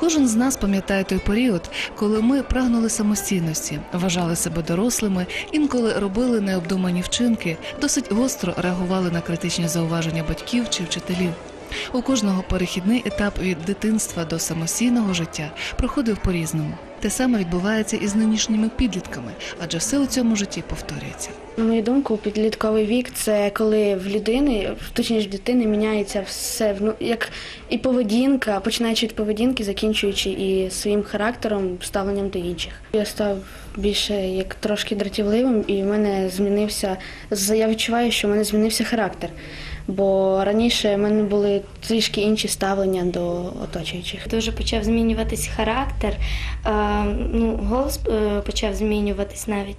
Кожен з нас пам'ятає той період, коли ми прагнули самостійності, вважали себе дорослими, інколи робили необдумані вчинки, досить гостро реагували на критичні зауваження батьків чи вчителів. У кожного перехідний етап від дитинства до самостійного життя проходив по-різному. Те саме відбувається і з нинішніми підлітками, адже все у цьому житті повторюється. На мою думку, підлітковий вік це коли в людини, точніше в дитини, міняється все ну, як і поведінка, починаючи від поведінки, закінчуючи і своїм характером, ставленням до інших. Я став більше як трошки дратівливим, і в мене змінився. Я відчуваю, що в мене змінився характер. Бо раніше в мене були трішки інші ставлення до оточуючих. Дуже почав змінюватись характер, е, ну, голос е, почав змінюватись навіть.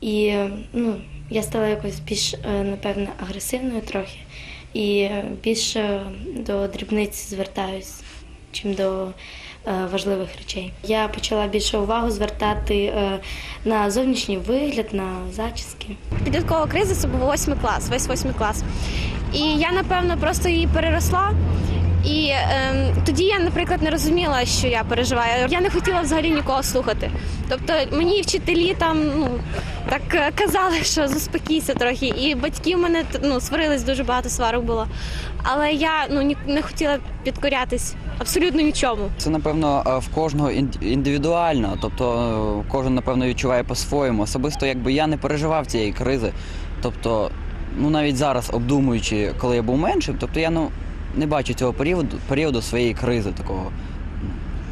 І е, ну, я стала якось більш, е, напевно, агресивною трохи. І більше до дрібниць звертаюсь, чим до е, важливих речей. Я почала більше увагу звертати е, на зовнішній вигляд, на зачіски. Підліткова криза це був восьмий клас, весь восьмий клас. І я, напевно, просто її переросла. І ем, тоді я, наприклад, не розуміла, що я переживаю. Я не хотіла взагалі нікого слухати. Тобто мені вчителі там ну так е, казали, що заспокійся трохи. І батьки в мене ну, сварились, дуже багато сварок було. Але я ну ні- не хотіла підкорятись абсолютно нічому. Це напевно е, в кожного ін- індивідуально, тобто е, кожен напевно відчуває по-своєму. Особисто, якби я не переживав цієї кризи. Тобто, ну навіть зараз обдумуючи, коли я був меншим, тобто я ну не бачу цього періоду періоду своєї кризи такого.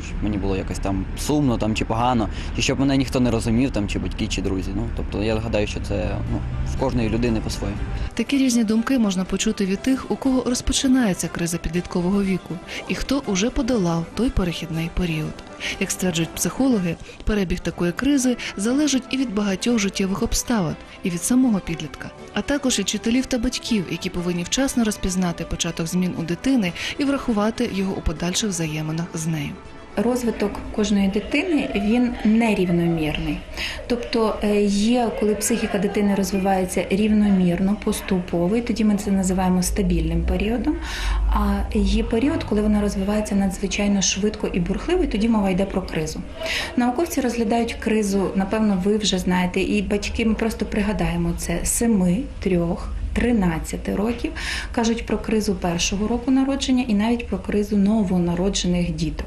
Щоб мені було якось там сумно там чи погано, чи щоб мене ніхто не розумів, там чи батьки, чи друзі. Ну тобто я гадаю, що це ну, в кожної людини по-своєму. Такі різні думки можна почути від тих, у кого розпочинається криза підліткового віку, і хто уже подолав той перехідний період. Як стверджують психологи, перебіг такої кризи залежить і від багатьох життєвих обставин, і від самого підлітка, а також від вчителів та батьків, які повинні вчасно розпізнати початок змін у дитини і врахувати його у подальших взаєминах з нею. Розвиток кожної дитини він нерівномірний. Тобто е, є, коли психіка дитини розвивається рівномірно, поступово, і тоді ми це називаємо стабільним періодом. А є період, коли вона розвивається надзвичайно швидко і бурхливо, і тоді мова йде про кризу. Науковці розглядають кризу, напевно, ви вже знаєте, і батьки ми просто пригадаємо це 7, 3, 13 років кажуть про кризу першого року народження і навіть про кризу новонароджених діток.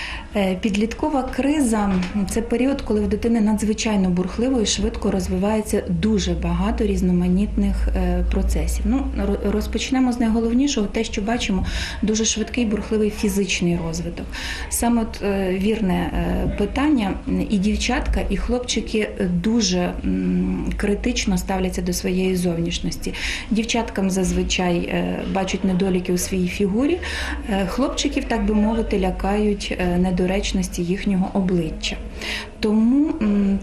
Підліткова криза це період, коли в дитини надзвичайно бурхливо і швидко розвивається дуже багато різноманітних е, процесів. Ну, розпочнемо з найголовнішого, те, що бачимо, дуже швидкий бурхливий фізичний розвиток. Саме от, е, вірне е, питання, і дівчатка, і хлопчики дуже критично ставляться до своєї зовнішності. Дівчаткам зазвичай е, бачать недоліки у своїй фігурі, е, хлопчиків, так би мовити, лякають е, недоречності їхнього обличчя. Тому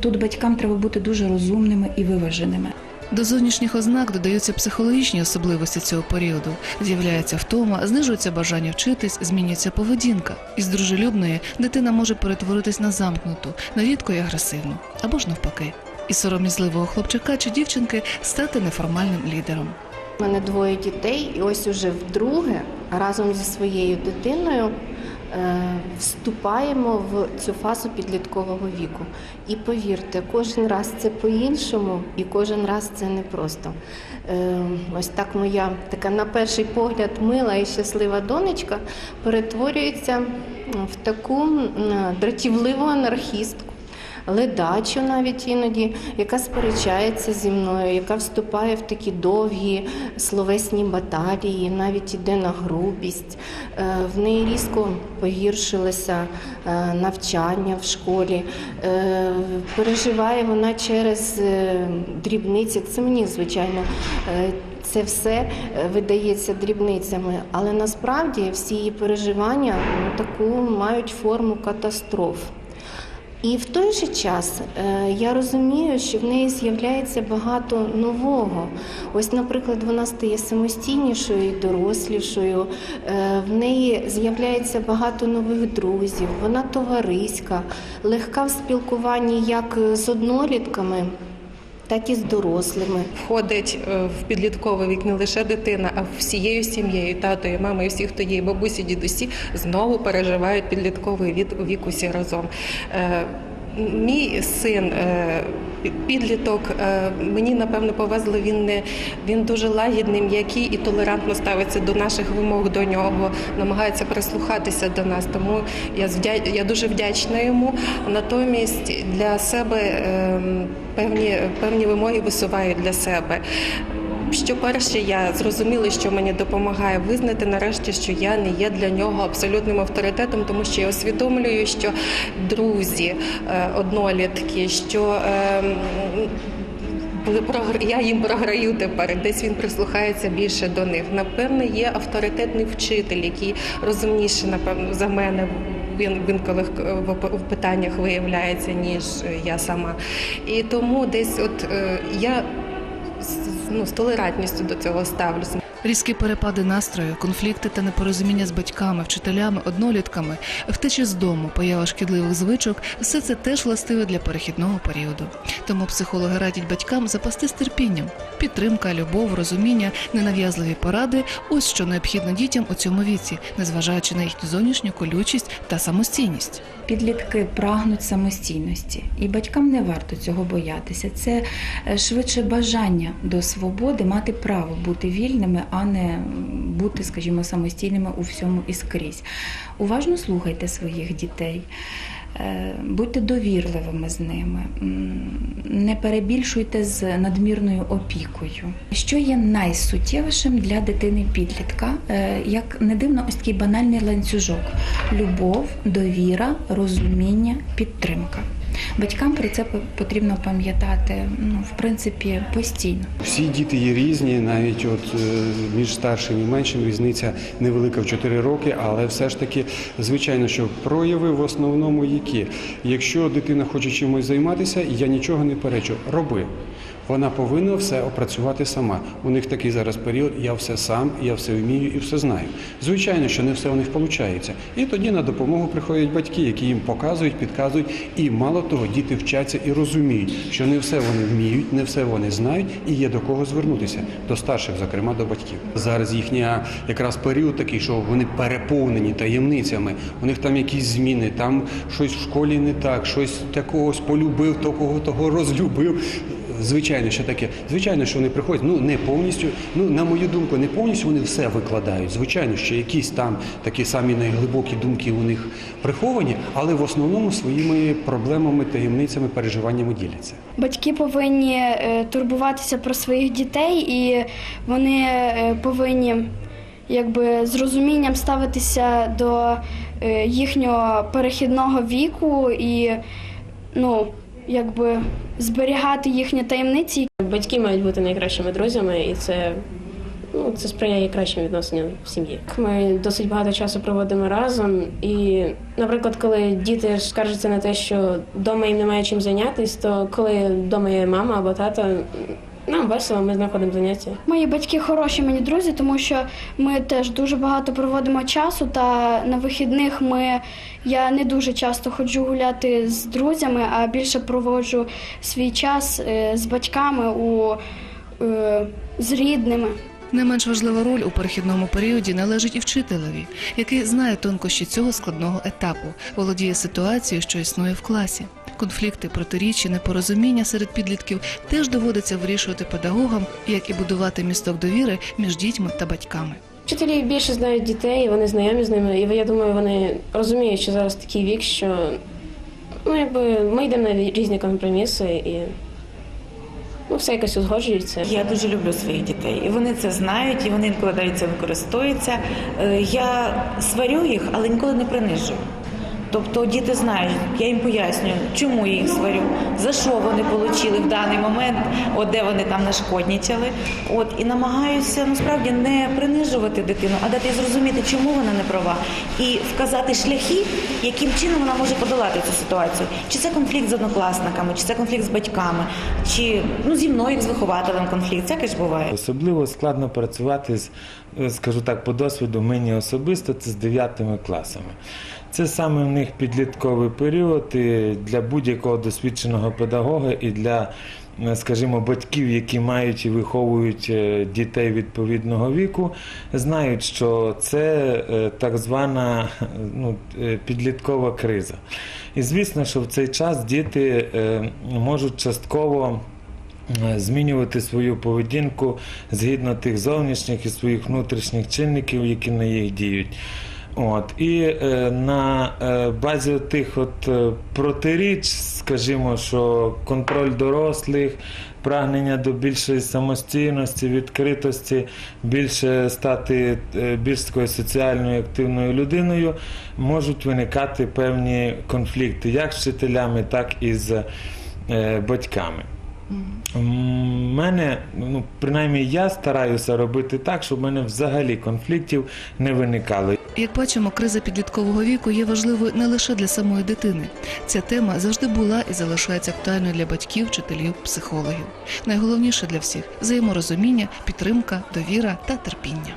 тут батькам треба бути дуже розумними і виваженими. До зовнішніх ознак додаються психологічні особливості цього періоду. З'являється втома, знижується бажання вчитись, змінюється поведінка. Із дружелюбної дитина може перетворитись на замкнуту, нерідко й агресивну, або ж навпаки. Із сором'язливого хлопчика чи дівчинки стати неформальним лідером. У мене двоє дітей, і ось уже вдруге разом зі своєю дитиною вступаємо в цю фазу підліткового віку. І повірте, кожен раз це по-іншому, і кожен раз це непросто. просто. ось так моя така на перший погляд мила і щаслива донечка перетворюється в таку дратівливу анархістку ледачу навіть іноді, яка сперечається зі мною, яка вступає в такі довгі словесні баталії, навіть іде на грубість. Е, В неї різко погіршилося е, навчання в школі. Е, Переживає вона через дрібниці. Це мені, звичайно. Це все видається дрібницями, але насправді всі її переживання ну, таку мають форму катастроф. І в той же час е, я розумію, що в неї з'являється багато нового. Ось, наприклад, вона стає самостійнішою і дорослішою, е, в неї з'являється багато нових друзів, вона товариська, легка в спілкуванні як з однолітками. Так і з дорослими. Входить е, в підлітковий вік не лише дитина, а всією сім'єю, тато і мама, і всі, хто є, бабусі, дідусі, знову переживають підлітковий вік усі разом. Е, Мій син е, підліток, е, мені напевно повезло. Він не він дуже лагідний, м'який і толерантно ставиться до наших вимог до нього, намагається прислухатися до нас. Тому я я дуже вдячна йому. Натомість для себе ем, певні певні вимоги висуваю для себе. Що перше, я зрозуміла, що мені допомагає визнати нарешті, що я не є для нього абсолютним авторитетом, тому що я усвідомлюю, що друзі е, однолітки, що ем, я їм програю тепер. Десь він прислухається більше до них. Напевне, є авторитетний вчитель, який розумніший, напевно, за мене. Він коли в, питаннях виявляється, ніж я сама. І тому десь, от е, я ну, з толерантністю до цього ставлюся. Різкі перепади настрою, конфлікти та непорозуміння з батьками, вчителями, однолітками, втечі з дому, поява шкідливих звичок все це теж властиве для перехідного періоду. Тому психологи радять батькам запастись терпінням. Підтримка, любов, розуміння, ненав'язливі поради ось що необхідно дітям у цьому віці, незважаючи на їхню зовнішню колючість та самостійність. Підлітки прагнуть самостійності, і батькам не варто цього боятися. Це е, швидше бажання до свободи, мати право бути вільними, а не бути, скажімо, самостійними у всьому і скрізь. Уважно слухайте своїх дітей. е, Будьте довірливими з ними, не перебільшуйте з надмірною опікою. Що є найсуттєвішим для дитини підлітка? Е, Як не дивно, ось такий банальний ланцюжок: любов, довіра, розуміння, підтримка. Батькам про це потрібно пам'ятати ну, в принципі постійно. Всі діти є різні, навіть от е, між старшим і меншим різниця невелика в 4 роки, але все ж таки, звичайно, що прояви в основному які. Якщо дитина хоче чимось займатися, я нічого не перечу. Роби. Вона повинна все опрацювати сама. У них такий зараз період, я все сам, я все вмію і все знаю. Звичайно, що не все у них виходить. І тоді на допомогу приходять батьки, які їм показують, підказують. І мало того, діти вчаться і розуміють, що не все вони вміють, не все вони знають, і є до кого звернутися, до старших, зокрема до батьків. Зараз їхня якраз період такий, що вони переповнені таємницями. У них там якісь зміни, там щось в школі не так, щось такогось полюбив, того того розлюбив. Звичайно, що таке. Звичайно, що вони приходять, ну не повністю. Ну на мою думку, не повністю вони все викладають. Звичайно, що якісь там такі самі найглибокі думки у них приховані, але в основному своїми проблемами, таємницями, переживаннями діляться. Батьки повинні е, турбуватися про своїх дітей, і вони е, повинні якби з розумінням ставитися до е, їхнього перехідного віку і ну, якби зберігати їхні таємниці. Батьки мають бути найкращими друзями, і це, ну, це сприяє кращим відносинам в сім'ї. Ми досить багато часу проводимо разом. І, наприклад, коли діти скаржаться на те, що вдома їм немає чим зайнятися, то коли вдома є мама або тато, нам весело, ми знаходимо заняття. Мої батьки хороші мені друзі, тому що ми теж дуже багато проводимо часу. Та на вихідних ми я не дуже часто ходжу гуляти з друзями, а більше проводжу свій час е, з батьками у е, з рідними. Не менш важлива роль у перехідному періоді належить і вчителеві, який знає тонкощі цього складного етапу, володіє ситуацією, що існує в класі. Конфлікти, протиріччя, непорозуміння серед підлітків теж доводиться вирішувати педагогам, як і будувати місток довіри між дітьми та батьками. Вчителі більше знають дітей, вони знайомі з ними, і я думаю, вони розуміють, що зараз такий вік, що ну, якби ми йдемо на різні компроміси і ну, все якось узгоджується. Я дуже люблю своїх дітей, і вони це знають, і вони інколи навіть це використовуються. Е, Я сварю їх, але ніколи не принижую. Тобто діти знають, я їм пояснюю, чому я їх сварю, за що вони отримали в даний момент, от де вони там нашкоднічали. От і намагаюся насправді не принижувати дитину, а дати зрозуміти, чому вона не права, і вказати шляхи, яким чином вона може подолати цю ситуацію. Чи це конфлікт з однокласниками, чи це конфлікт з батьками, чи ну зі мною як з вихователем конфлікт. Всяке ж буває. Особливо складно працювати з, скажу так, по досвіду мені особисто, це з 9 класами. Це саме в них підлітковий період і для будь-якого досвідченого педагога і для е, скажімо, батьків, які мають і виховують е, дітей відповідного віку, знають, що це е, так звана ну, підліткова криза. І звісно, що в цей час діти можуть частково змінювати свою поведінку згідно тих зовнішніх і своїх внутрішніх чинників, які на їх діють. От і е, на е, базі тих от е, протиріч, скажімо, що контроль дорослих, прагнення до більшої самостійності, відкритості, більше стати е, більш такою соціальною активною людиною, можуть виникати певні конфлікти як з вчителями, так і з е, батьками. У мене, ну принаймні, я стараюся робити так, щоб в мене взагалі конфліктів не виникало. Як бачимо, криза підліткового віку є важливою не лише для самої дитини. Ця тема завжди була і залишається актуальною для батьків, вчителів, психологів. Найголовніше для всіх взаєморозуміння, підтримка, довіра та терпіння.